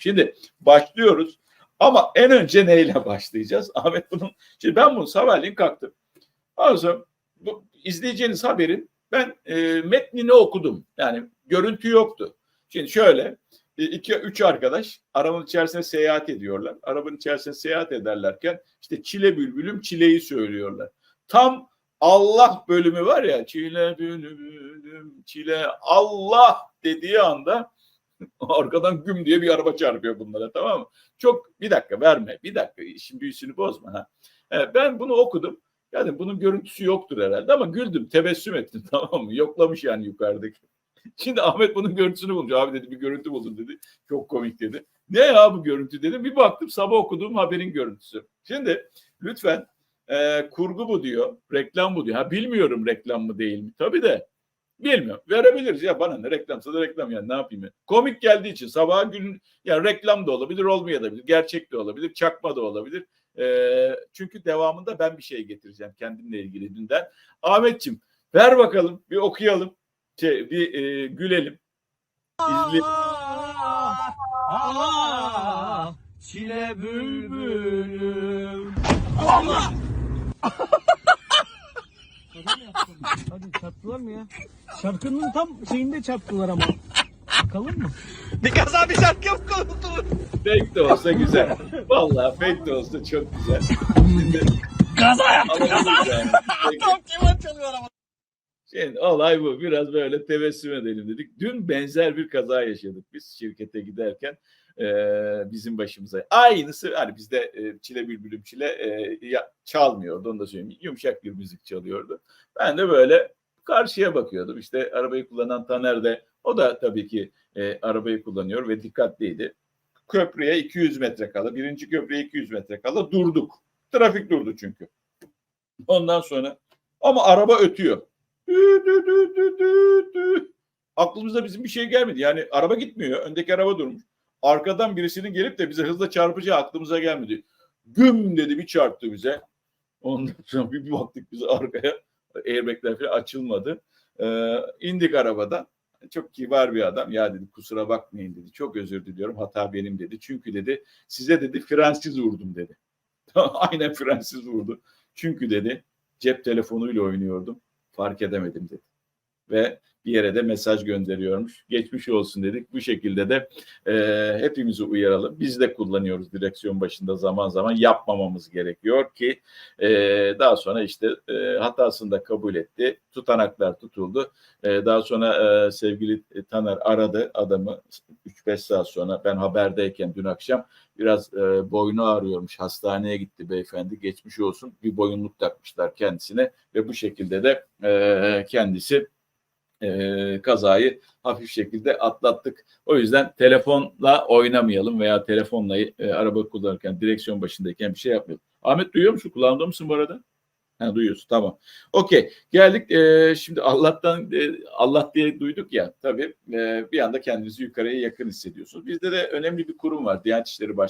Şimdi başlıyoruz ama en önce neyle başlayacağız? Ahmet bunun, şimdi ben bunu sabahleyin kalktım. Sonra bu, izleyeceğiniz haberin ben e, metnini okudum. Yani görüntü yoktu. Şimdi şöyle e, iki üç arkadaş arabanın içerisinde seyahat ediyorlar. Arabanın içerisinde seyahat ederlerken işte çile bülbülüm çileyi söylüyorlar. Tam Allah bölümü var ya çile bülbülüm çile Allah dediği anda arkadan güm diye bir araba çarpıyor bunlara tamam mı? Çok bir dakika verme bir dakika işin büyüsünü bozma. Ha. Evet, ben bunu okudum. Yani bunun görüntüsü yoktur herhalde ama güldüm tebessüm ettim tamam mı? Yoklamış yani yukarıdaki. Şimdi Ahmet bunun görüntüsünü bulmuş. Abi dedi bir görüntü buldum dedi. Çok komik dedi. Ne ya bu görüntü dedim. Bir baktım sabah okuduğum haberin görüntüsü. Şimdi lütfen e, kurgu bu diyor. Reklam bu diyor. Ha bilmiyorum reklam mı değil mi? Tabii de bilmiyorum. Verebiliriz ya bana ne reklamsa da reklam yani ne yapayım ya. Komik geldiği için sabah gün yani reklam da olabilir olmayabilir. Gerçek de olabilir. Çakma da olabilir. E, çünkü devamında ben bir şey getireceğim kendimle ilgili dünden. Ahmetçim ver bakalım bir okuyalım. Şey, bir e, gülelim. İzle. Ah, çile bülbülüm. Hadi çarptılar mı ya? Şarkının tam şeyinde çarptılar ama. Bakalım mı? Bir kaza bir şarkı yok konuşulur. Fake de olsa güzel. Vallahi fake de olsa çok güzel. Kaza yaptı kaza. Tam keman çalıyor ama. Şimdi olay bu. Biraz böyle tebessüm edelim dedik. Dün benzer bir kaza yaşadık biz şirkete giderken eee, bizim başımıza. Aynısı hani bizde e, çile bülbülüm çile e, ya- çalmıyordu onu da söyleyeyim. Yumuşak bir müzik çalıyordu. Ben de böyle karşıya bakıyordum. İşte arabayı kullanan Taner de o da tabii ki e, arabayı kullanıyor ve dikkatliydi. Köprüye 200 metre kala, birinci köprüye 200 metre kala durduk. Trafik durdu çünkü. Ondan sonra ama araba ötüyor. Dü dü dü dü dü dü. Aklımıza bizim bir şey gelmedi. Yani araba gitmiyor. Öndeki araba durmuş. Arkadan birisinin gelip de bize hızla çarpacağı aklımıza gelmedi. Güm dedi bir çarptı bize. Ondan sonra bir, baktık biz arkaya. Airbagler falan açılmadı. Ee, indik arabadan. Çok kibar bir adam. Ya dedi kusura bakmayın dedi. Çok özür diliyorum. Hata benim dedi. Çünkü dedi size dedi frensiz vurdum dedi. Aynen frensiz vurdu. Çünkü dedi cep telefonuyla oynuyordum fark edemedim dedi. Ve bir yere de mesaj gönderiyormuş. Geçmiş olsun dedik. Bu şekilde de e, hepimizi uyaralım. Biz de kullanıyoruz direksiyon başında zaman zaman yapmamamız gerekiyor ki e, daha sonra işte e, hatasını da kabul etti. Tutanaklar tutuldu. E, daha sonra e, sevgili Taner aradı adamı 3-5 saat sonra ben haberdeyken dün akşam biraz e, boynu ağrıyormuş. Hastaneye gitti beyefendi. Geçmiş olsun. Bir boyunluk takmışlar kendisine ve bu şekilde de e, kendisi e, kazayı hafif şekilde atlattık. O yüzden telefonla oynamayalım veya telefonla e, araba kullanırken direksiyon başındayken bir şey yapmayalım. Ahmet duyuyor musun? Kulağımda mısın bu arada? Ha, duyuyorsun tamam. Okey geldik e, şimdi Allah'tan e, Allah diye duyduk ya tabii e, bir anda kendinizi yukarıya yakın hissediyorsunuz. Bizde de önemli bir kurum var Diyanet İşleri Başkanlığı.